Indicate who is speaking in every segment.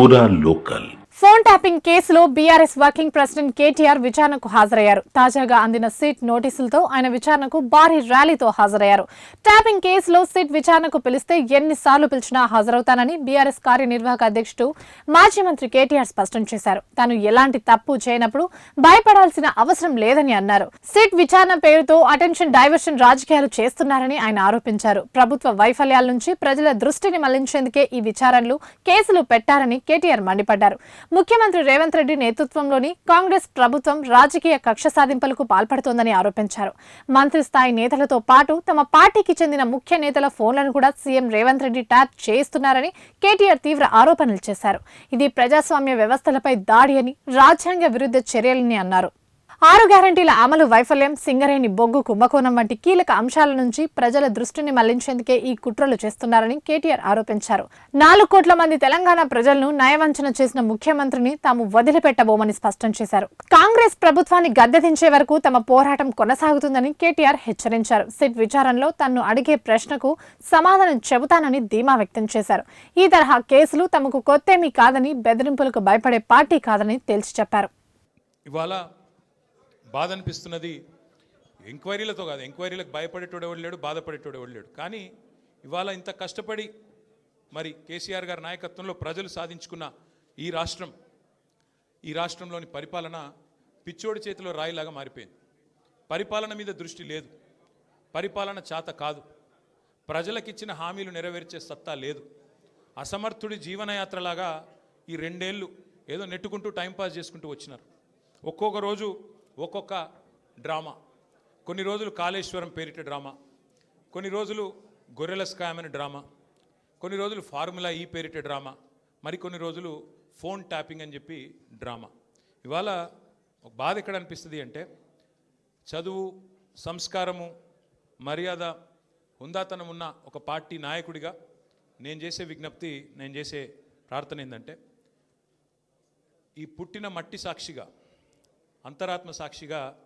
Speaker 1: ওরা local.
Speaker 2: Phone tapping కేసులో BRS working president KTR విచారణకు హాజరయ్యారు. తాజాగా అందిన సిట్ నోటీసులతో ఆయన విచారణకు భారీ ర్యాలీతో హాజరయ్యారు. ట్యాపింగ్ కేసులో సిట్ విచారణకు పిలిస్తే ఎన్నిసార్లు పిలిచినా హాజరవుతానని బీఆర్ఎస్ కార్యనిర్వాహక అధ్యక్షుడు మాజీ మంత్రి కేటీఆర్ స్పష్టం చేశారు. తాను ఎలాంటి తప్పు చేయనప్పుడు భయపడాల్సిన అవసరం లేదని అన్నారు. సిట్ విచారణ పేరుతో అటెన్షన్ డైవర్షన్ రాజకీయాలు చేస్తున్నారని ఆయన ఆరోపించారు. ప్రభుత్వ వైఫల్యాల నుంచి ప్రజల దృష్టిని మళ్ళించేందుకే ఈ విచారణలు కేసులు పెట్టారని కేటీఆర్ మండిపడ్డారు. ముఖ్యమంత్రి రేవంత్ రెడ్డి నేతృత్వంలోని కాంగ్రెస్ ప్రభుత్వం రాజకీయ కక్ష సాధింపులకు పాల్పడుతోందని ఆరోపించారు. మంత్రి స్థాయి నేతలతో పాటు తమ పార్టీకి చెందిన ముఖ్య నేతల ఫోన్లను కూడా సీఎం రేవంత్ రెడ్డి ట్యాప్ చేస్తున్నారని కేటీఆర్ తీవ్ర ఆరోపణలు చేశారు. ఇది ప్రజాస్వామ్య వ్యవస్థలపై దాడి అని రాజ్యాంగ విరుద్ధ చర్యలని అన్నారు. ఆరు గ్యారంటీల అమలు వైఫల్యం సింగరేణి బొగ్గు కుంభకోణం వంటి కీలక అంశాల నుంచి ప్రజల దృష్టిని మళ్ళించేందుకే ఈ కుట్రలు చేస్తున్నారని కేటీఆర్ ఆరోపించారు. నాలుగు కోట్ల మంది తెలంగాణ ప్రజలను నయవంచన చేసిన ముఖ్యమంత్రిని తాము వదిలిపెట్టబోమని స్పష్టం చేశారు. కాంగ్రెస్ ప్రభుత్వాన్ని గద్దెదించే వరకు తమ పోరాటం కొనసాగుతుందని కేటీఆర్ హెచ్చరించారు. సిట్ విచారణలో తన్ను అడిగే ప్రశ్నకు సమాధానం చెబుతానని ధీమా వ్యక్తం చేశారు. ఈ తరహా కేసులు తమకు కొత్తేమీ కాదని బెదిరింపులకు భయపడే పార్టీ కాదని తేల్చి చెప్పారు.
Speaker 3: ఇవాళ బాధ అనిపిస్తున్నది. ఎంక్వైరీలతో కాదు ఎంక్వైరీలకు భయపడేటోడు ఎవడు లేడు బాధపడేటోడు ఎవడు లేడు. కానీ ఇవాళ ఇంత కష్టపడి మరి కేసీఆర్ గారి నాయకత్వంలో ప్రజలు సాధించుకున్న ఈ రాష్ట్రం ఈ రాష్ట్రంలోని పరిపాలన పిచ్చోడి చేతిలో రాయిలాగా మారిపోయింది. పరిపాలన మీద దృష్టి లేదు. పరిపాలన చేత కాదు. ప్రజలకిచ్చిన హామీలు నెరవేర్చే సత్తా లేదు. అసమర్థుడి జీవనయాత్రలాగా ఈ రెండేళ్ళు ఏదో నెట్టుకుంటూ టైంపాస్ చేసుకుంటూ వచ్చినారు. ఒక్కొక్క రోజు ఒక్కొక్క డ్రామా. కొన్ని రోజులు కాళేశ్వరం పేరిట డ్రామా. కొన్ని రోజులు గొర్రెల స్కామ్ అనే డ్రామా. కొన్ని రోజులు ఫార్ములా ఈ పేరిట డ్రామా. మరికొన్ని రోజులు ఫోన్ ట్యాపింగ్ అని చెప్పి డ్రామా. ఇవాళ ఒక బాధ ఎక్కడ అనిపిస్తుంది అంటే చదువు సంస్కారము మర్యాద హుందాతనం ఉన్న ఒక పార్టీ నాయకుడిగా నేను చేసే విజ్ఞప్తి నేను చేసే ప్రార్థన ఏంటంటే ఈ పుట్టిన మట్టి సాక్షిగా అంతరాత్మ సాక్షిగా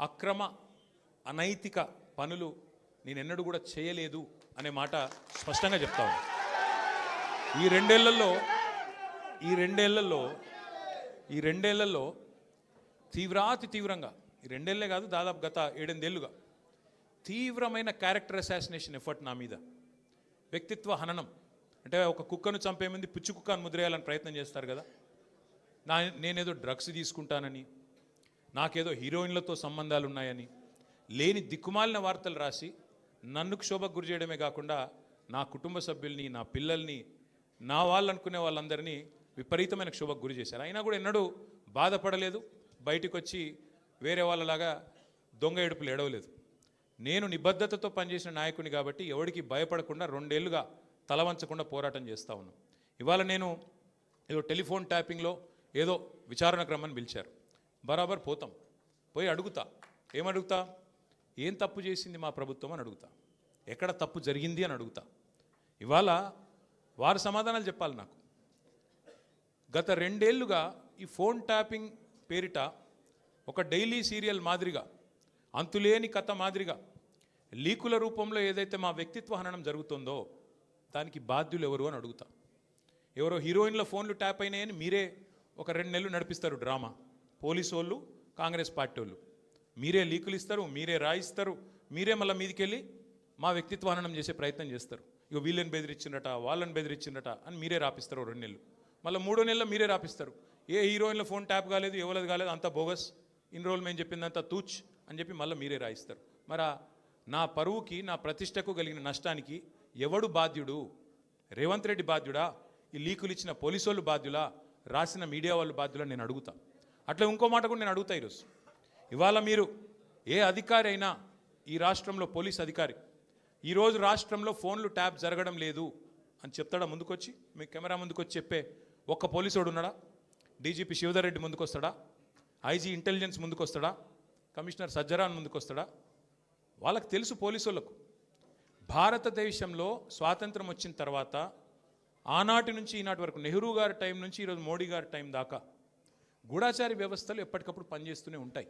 Speaker 3: అక్రమ అనైతిక పనులు నేను ఎన్నడూ కూడా చేయలేదు అనే మాట స్పష్టంగా చెప్తా ఈ రెండేళ్ళలో ఈ రెండేళ్ళలో ఈ రెండేళ్ళలో తీవ్రాతి తీవ్రంగా ఈ రెండేళ్ళే కాదు దాదాపు గత ఏడెనిమిదేళ్ళుగా తీవ్రమైన క్యారెక్టర్ అసాసినేషన్ ఎఫర్ట్ నా మీద. వ్యక్తిత్వ హననం. అంటే ఒక కుక్కను చంపే ముందు పిచ్చి కుక్కను ముద్రేయాలని ప్రయత్నం చేస్తారు కదా. నా నేనేదో డ్రగ్స్ తీసుకుంటానని నాకేదో హీరోయిన్లతో సంబంధాలు ఉన్నాయని లేని దిక్కుమాలిన వార్తలు రాసి నన్ను క్షోభకు గురి చేయడమే కాకుండా నా కుటుంబ సభ్యుల్ని నా పిల్లల్ని నా వాళ్ళు అనుకునే వాళ్ళందరినీ విపరీతమైన క్షోభకు గురి చేశారు. అయినా కూడా ఎన్నడూ బాధపడలేదు. బయటికి వచ్చి వేరే వాళ్ళలాగా దొంగ ఏడుపులు ఎడవలేదు నేను నిబద్ధతతో పనిచేసిన నాయకుని కాబట్టి ఎవరికి భయపడకుండా రెండేళ్ళుగా తలవంచకుండా పోరాటం చేస్తూ ఉన్నాను ఇవాళ నేను ఏదో టెలిఫోన్ ట్యాపింగ్లో ఏదో విచారణ క్రమాన్ని పిలిచారు. బరాబర్ పోతాం. పోయి అడుగుతా. ఏమడుగుతా ఏం తప్పు చేసింది మా ప్రభుత్వం అని అడుగుతా. ఎక్కడ తప్పు జరిగింది అని అడుగుతా. ఇవాళ వారు సమాధానాలు చెప్పాలి నాకు. గత రెండేళ్ళుగా ఈ ఫోన్ ట్యాపింగ్ పేరిట ఒక డైలీ సీరియల్ మాదిరిగా అంతులేని కథ మాదిరిగా లీకుల రూపంలో ఏదైతే మా వ్యక్తిత్వ హననం జరుగుతుందో దానికి బాధ్యులు ఎవరు అని అడుగుతా. ఎవరో హీరోయిన్ల ఫోన్లు ట్యాప్ అయినాయని మీరే ఒక రెండు నెలలు నడిపిస్తారు డ్రామా. పోలీసు వాళ్ళు కాంగ్రెస్ పార్టీ వాళ్ళు మీరే లీకులు ఇస్తారు మీరే రాయిస్తారు మీరే మళ్ళీ మీదికి వెళ్ళి మా వ్యక్తిత్వ హననం చేసే ప్రయత్నం చేస్తారు. ఇక వీళ్ళని బెదిరించిండట వాళ్ళని బెదిరించిండట అని మీరే రాపిస్తారు రెండు నెలలు. మళ్ళీ మూడో నెలలో మీరే రాపిస్తారు. ఏ హీరోయిన్ల ఫోన్ ట్యాప్ కాలేదు ఎవరిది కాలేదు అంత బోగస్ ఇన్రోల్మెంట్ చెప్పిందంతా తూచ్ అని చెప్పి మళ్ళీ మీరే రాయిస్తారు. మరి నా పరువుకి నా ప్రతిష్టకు కలిగిన నష్టానికి ఎవడు బాధ్యుడు? రేవంత్ రెడ్డి బాధ్యుడా? ఈ లీకులు ఇచ్చిన పోలీసు వాళ్ళు బాధ్యులా? రాసిన మీడియా వాళ్ళు బాధ్యులా నేను అడుగుతా. అట్లా ఇంకో మాట కూడా నేను అడుగుతా ఈరోజు. ఇవాళ మీరు ఏ అధికారి అయినా ఈ రాష్ట్రంలో పోలీస్ అధికారి ఈరోజు రాష్ట్రంలో ఫోన్లు ట్యాప్ జరగడం లేదు అని చెప్తాడా ముందుకొచ్చి? మీ కెమెరా ముందుకొచ్చి చెప్పే ఒక్క పోలీసుడు ఉన్నాడా? డీజీపీ శివధర్ రెడ్డి ముందుకొస్తాడా? ఐజీ ఇంటెలిజెన్స్ ముందుకొస్తాడా? కమిషనర్ సజ్జరాన్ ముందుకొస్తాడా? వాళ్ళకి తెలుసు పోలీసులకు భారతదేశంలో స్వాతంత్రం వచ్చిన తర్వాత ఆనాటి నుంచి ఈనాటి వరకు నెహ్రూ గారి టైం నుంచి ఈరోజు మోడీ గారి టైం దాకా గూఢాచారి వ్యవస్థలు ఎప్పటికప్పుడు పనిచేస్తూనే ఉంటాయి.